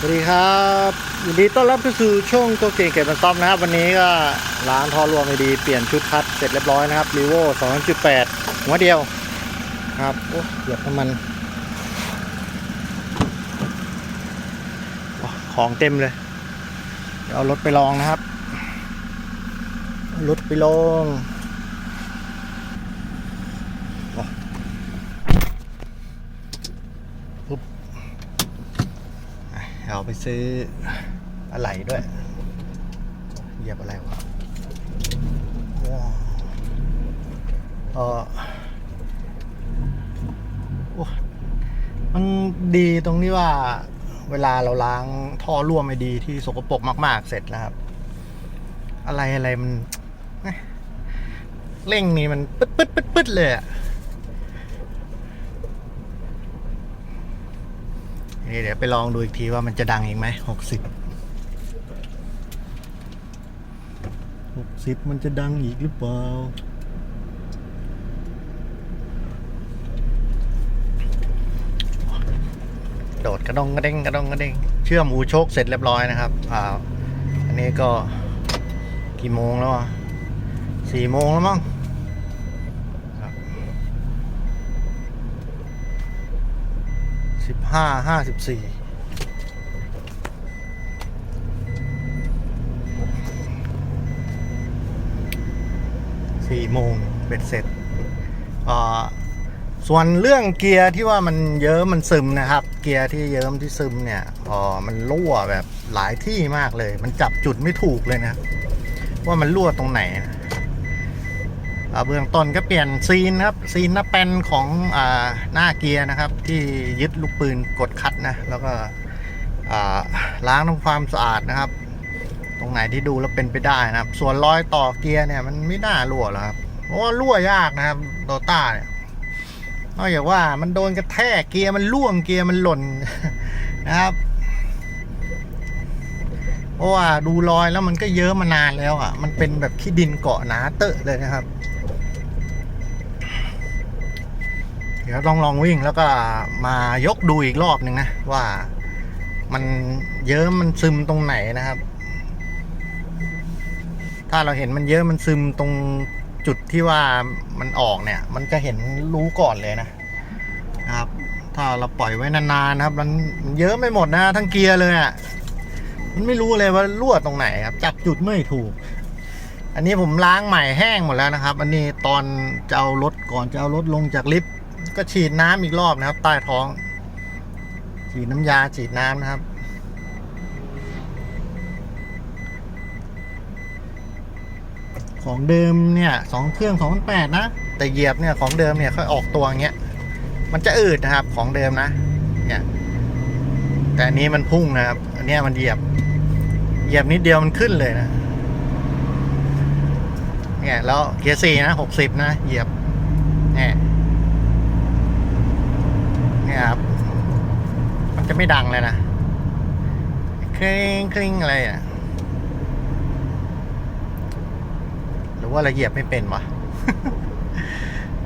สวัสดีครับยินดีต้อนรับเข้าสู่ช่วงตัวเก่งเก็บมันซ่อมนะครับ วันนี้ก็ร้านทอรวมดีเปลี่ยนชุดคัดเสร็จเรียบร้อยนะครับรีโว2.8 หัวเดียวครับโอ้เหยียบน้ำมันของเต็มเลยเดี๋ยวเอารถไปลองนะครับ รถไปลองโอ้ปุ๊บ เอาไปซื้ออะไหล่ด้วย เหยียบอะไรวะว้าวเออโอ้มันดีตรงที่ว่าเวลาเราล้างท่อร่วมไอดีที่สกปรกมากๆ เสร็จแล้วครับ อะไรอะไรมันเอ๊ะเร่งนี่มันปึ๊ดปึ๊ดปึ๊ดปึ๊ดเลยอะ นี่เดี๋ยวไปลองดูอีกทีว่ามันจะดังอีกไหมหกสิบหกสิบมันจะดังอีกหรือเปล่าโดดกระดองกระเด้งกระดองกระเด้งเชื่อมหูโชคเสร็จเรียบร้อยนะครับอ่าอันนี้ก็กี่โมงแล้วอะสี่โมงแล้วมั้งครับ สิบห้าห้าสิบสี่สี่โมงเบ็ดเสร็จอ่าส่วนเรื่องเกียร์ที่ว่ามันเยิ้มมันซึมนะครับ เกียร์ที่เยิ้มที่ซึมเนี่ยพอมันรั่วแบบหลายที่มากเลย มันจับจุดไม่ถูกเลยนะ ว่ามันรั่วตรงไหนนะ เบื้องต้นก็เปลี่ยนซีนนะครับซีนน้าแป้นของอหน้าเกียร์นะครับ ที่ยึดลูกปืนกดคัดนะแล้วก็ล้างทำความสะอาดนะครับ ตรงไหนที่ดูแล้วเป็นไปได้นะครับ ส่วนรอยต่อเกียร์เนี่ยมันไม่น่ารั่วหรอกครับเพราะว่ารั่วยากนะครับโตต้าเนี่ยนอกจากว่ามันโดนกระแทกเกียร์มันล่วงเกียร์มันหล่นนะครับเพราะว่าดูรอยแล้วมันก็เยอะมานานแล้วอะ มันเป็นแบบขี้ดินเกาะหนาเตอะเลยนะครับ ดี๋ยวต้องลองวิ่งแล้วก็มายกดูอีกรอบหนึ่งนะ ว่ามันเยอะมันซึมตรงไหนนะครับ ถ้าเราเห็นมันเยอะมันซึมตรงจุดที่ว่ามันออกเนี่ย มันจะเห็นรู้ก่อนเลยนะครับ ถ้าเราปล่อยไว้นานๆนะครับ มันเยอะไม่หมดนะ ทั้งเกียร์เลยอะมันไม่รู้เลยว่ารั่วตรงไหนครับ จับจุดไม่ถูก อันนี้ผมล้างใหม่แห้งหมดแล้วนะครับ อันนี้ตอนจะเอารถก่อนจะเอารถลงจากลิฟต์ ก็ฉีดน้ำอีกรอบนะครับ ใต้ท้อง ฉีดน้ำยาฉีดน้ำนะครับ ของเดิมเนี่ยสองเครื่องสองพันแปดนะ แต่เหยียบเนี่ยของเดิมเนี่ยค่อยออกตัวอย่างเงี้ย มันจะอืดนะครับของเดิมนะ เนี่ย แต่อันนี้มันพุ่งนะครับ อันนี้มันเหยียบ เหยียบนิดเดียวมันขึ้นเลยนะ เนี่ยแล้วเกียร์สี่นะหกสิบนะเหยียบเนี่ย เนี่ยครับ มันจะไม่ดังเลยนะคลิงคลิงอะไรอะ หรือว่าเราเหยียบไม่เป็นวะ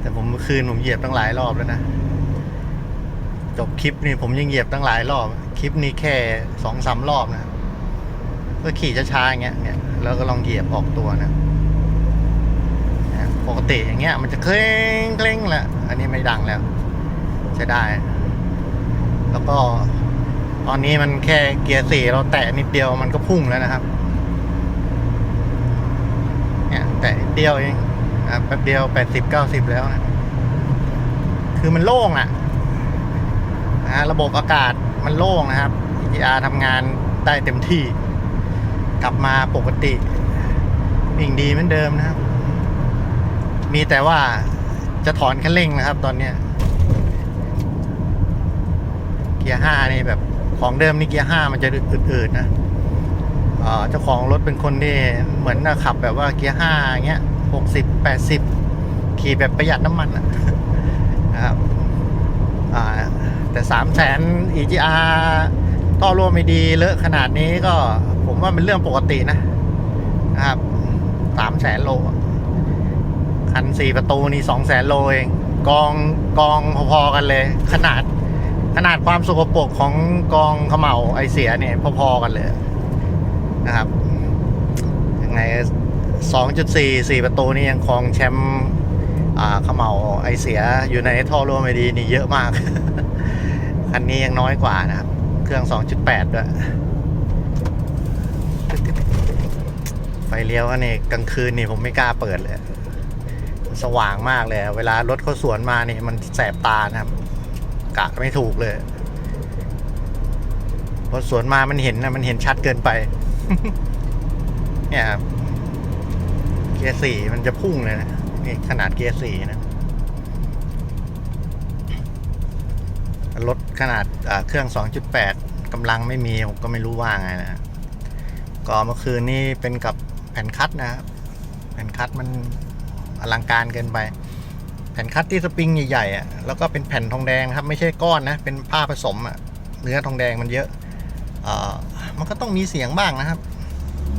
แต่ผมคืนผมเหยียบตั้งหลายรอบแล้วนะจบคลิปนี่ผมยังเหยียบตั้งหลายรอบ คลิปนี้แค่สองสามรอบนะก็ขี่ช้าๆอย่างเงี้ยเนี่ยแล้วก็ลองเหยียบออกตัวนะปกติอย่างเงี้ย มันจะเคร่งเคร่งแหละอันนี้ไม่ดังแล้ว ช้ได้ แล้วก็ตอนนี้มันแค่เกียร์สี่เราแตะนิดเดียวมันก็พุ่งแล้วนะครับ เนี่ยแต่นิดเดียวเองครับแป๊บเดียวแปดสิบเก้าสิบแล้วนะคือมันโล่งอะนะฮะระบบอากาศมันโล่งนะครับ EGR ทำงานได้เต็มที่ กลับมาปกติวิ่งดีเหมือนเดิมนะครับ มีแต่ว่าจะถอนคันเร่งนะครับ ตอนเนี้ย เกียร์ห้านี่แบบของเดิมนี่เกียร์ห้ามันจะอืดๆนะเจ้าของรถเป็นคนที่เหมือนขับแบบว่าเกียร์ห้าอย่างเงี้ยหกสิบแปดสิบขี่แบบประหยัดน้ำมันนะครับแต่สามแสน EGR ต่อรวมไม่ดีเลอะขนาดนี้ก็ผมว่าเป็นเรื่องปกตินะนะครับสามแสนโลคันสี่ประตูนี่สองแสนโลเองกองกองพอๆกันเลย ขนาด ขนาดความสกปรกของกองขม่าไอเสียเนี่ยพอๆกันเลยนะครับยังไง 2.4 4 ประตูนี่ยังครองแชมป์อ่าเขม่าไอเสียอยู่ในท่อรั่วไม่ดีนี่เยอะมาก คันนี้ยังน้อยกว่านะครับ เครื่อง 2.8 ด้วย ไฟเลี้ยวอันนี้กลางคืนนี่ผมไม่กล้าเปิดเลย สว่างมากเลย เวลารถเขาสวนมานี่มันแสบตานะครับ กะไม่ถูกเลยพอสวนมามันเห็นนะมันเห็นชัดเกินไป เนี่ยครับเกียร์สี่มันจะพุ่งเลยนะนี่ขนาดเกียร์สี่นะรถขนาดเครื่อง 2.8กำลังไม่มีผมก็ไม่รู้ว่าไงนะ ก็เมื่อคืนนี้เป็นกับแผ่นคัดนะครับ แผ่นคัดมันอลังการเกินไป แผ่นคัดที่สปริงใหญ่ๆอะแล้วก็เป็นแผ่นทองแดงครับ ไม่ใช่ก้อนนะ เป็นผ้าผสมอะเนื้อทองแดงมันเยอะเอ่อมันก็ต้องมีเสียงบ้างนะครับ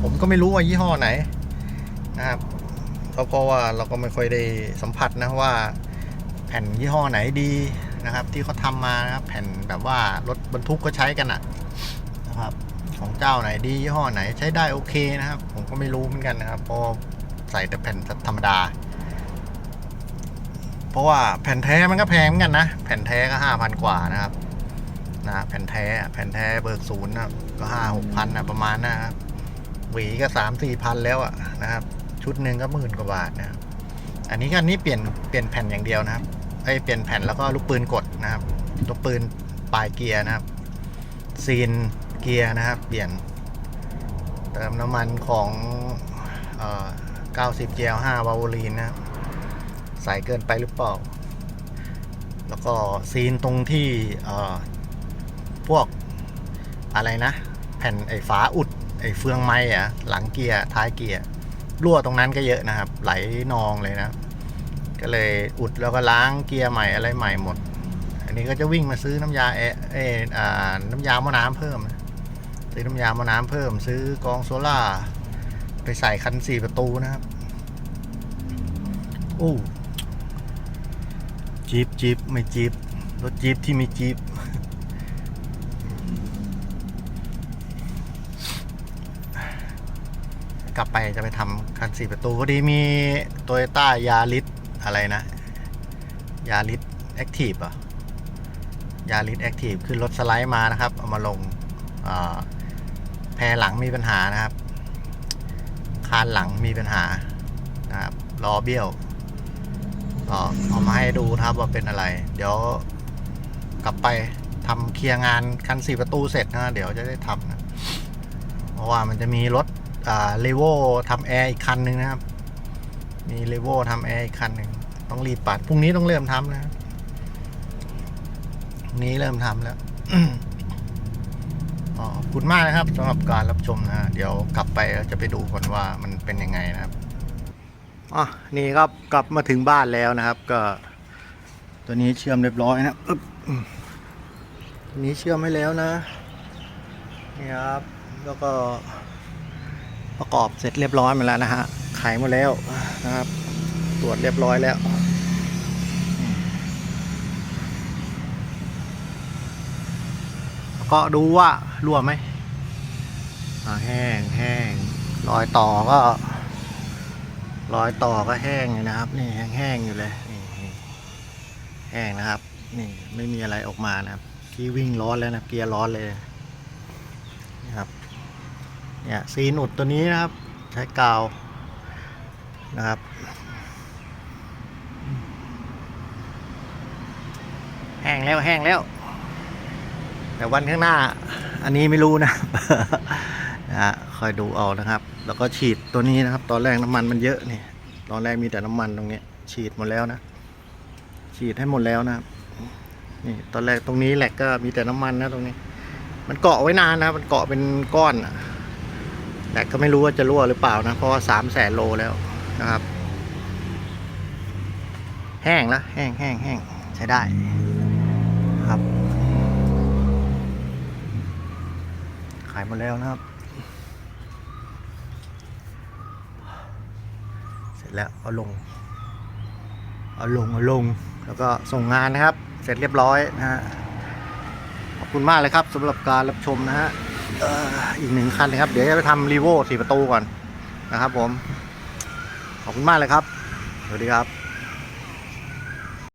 ผมก็ไม่รู้ว่ายี่ห้อไหนนะครับก็เพราะว่าเราก็ไม่ค่อยได้สัมผัสนะว่าแผ่นยี่ห้อไหนดีนะครับ ที่เขาทำมานะครับ แผ่นแบบว่ารถบรรทุกก็ใช้กันอะนะครับของเจ้าไหนดียี่ห้อไหนใช้ได้โอเคนะครับ ผมก็ไม่รู้เหมือนกันนะครับเพราะใส่แต่แผ่นธรรมดา เพราะว่าแผ่นแท้มันก็แพงเหมือนกันนะ แผ่นแท้ก็ห้าพันกว่านะครับนะแผ่นแท้แผ่นแท้เบิกศูนย์นะก็ห้าหกพันนะประมาณนะครับหวีก็สามสี่พันแล้วอะนะครับ ชุดหนึ่งก็หมื่นกว่าบาทนะครับอันนี้คันนี้เปลี่ยนเปลี่ยนแผ่นอย่างเดียวนะครับไอยเปลี่ยนแผ่นแล้วก็ลูกปืนกดนะครับลูกปืนปลายเกียร์นะครับ ซีนเกียร์นะครับ เปลี่ยน เติมน้ำมันของเอ่อ90 GL5 วาโวลีนนะครับ ใส่เกินไปหรือเปล่า แล้วก็ซีนตรงที่พวกอะไรนะ แผ่นไอ้ฝาอุด ไอ้เฟืองไม้อะหลังเกียร์ท้ายเกียร์รั่วตรงนั้นก็เยอะนะครับ ไหลนองเลยนะ ก็เลยอุดแล้วก็ล้างเกียร์ใหม่อะไรใหม่หมด อันนี้ก็จะวิ่งมาซื้อน้ำยาเอเอออ่าน้ำยาหม้อน้ำเพิ่มซื้อน้ำยาหม้อน้ำเพิ่ม ซื้อกองโซล่าไปใส่คันสี่ประตูนะครับ โอ้ จีบจีบไม่จีบรถจีบที่ไมีจีบกลับไปจะไปทำคันสี่ประตูพอดีมีโตโยต้ายาริสอะไรนะยาริสแอคทีฟอะยาริสแอคทีฟขึ้นรถสไลด์มานะครับ เอามาลงแพรหลังมีปัญหานะครับ คานหลังมีปัญหานะครับล้อเบี้ยว ก็เอามาให้ดูนะครับว่าเป็นอะไร เดี๋ยวกลับไปทำเคลียร์งานคันสี่ประตูเสร็จนะเดี๋ยวจะได้ทำนะเพราะว่ามันจะมีรถเลโวทำแอร์อีกคันหนึ่งนะครับ มีเลโวทำแอร์อีกคันหนึ่งต้องรีบปัดพรุ่งนี้ต้องเริ่มทำนะนี้เริ่มทำแล้วอ๋อขอบคุณมากนะครับสำหรับการรับชมนะ เดี๋ยวกลับไปจะไปดูก่อนว่ามันเป็นยังไงนะครับ อ๋อนี่ครับกลับมาถึงบ้านแล้วนะครับ ก็ ตัวนี้เชื่อมเรียบร้อยนะอึ๊บอืมตัวนี้เชื่อมให้แล้วนะนี่ครับแล้วก็ประกอบเสร็จเรียบร้อยมาแล้วนะฮะไขหมดแล้วนะครับ ตรวจเรียบร้อยแล้วก็ดูว่ารั่วไหมแห้งแห้งรอยต่อก็ รอยต่อก็แห้งอยู่นะครับ นี่แห้งๆอยู่เลยนี่แห้งนะครับ นี่ไม่มีอะไรออกมานะครับที่วิ่งร้อนแล้วนะเกียร์ร้อนเลยนะครับ เนี่ยซีนุดตัวนี้นะครับ ใช้กาวนะครับแห้งแล้วแห้งแล้ว แต่วันข้างหน้า อันนี้ไม่รู้นะ นะฮะคอยดูเอานะครับ แล้วก็ฉีดตัวนี้นะครับ ตอนแรกน้ำมันมันเยอะนี่ตอนแรกมีแต่น้ำมันตรงนี้ ฉีดหมดแล้วนะ ฉีดให้หมดแล้วนะครับนี่ตอนแรกตรงนี้แหลกก็มีแต่น้ำมันนะตรงนี้ มันเกาะไว้นานนะมันเกาะเป็นก้อนแต่ก็ไม่รู้ว่าจะรั่วหรือเปล่านะเพราะว่าสามแสนโลแล้วนะครับ แห้งแล้วแห้งแห้งแห้งใช้ได้ครับ ขายหมดแล้วนะครับ สร็จแล้วเอาลง เอาลงเอาลง แล้วก็ส่งงานนะครับ เสร็จเรียบร้อยนะฮะ ขอบคุณมากเลยครับสำหรับการรับชมนะฮะอีกหนึ่งคันนะครับ เดี๋ยวจะไปทำรีโวสี่ประตูก่อนนะครับผม ขอบคุณมากเลยครับ สวัสดีครับ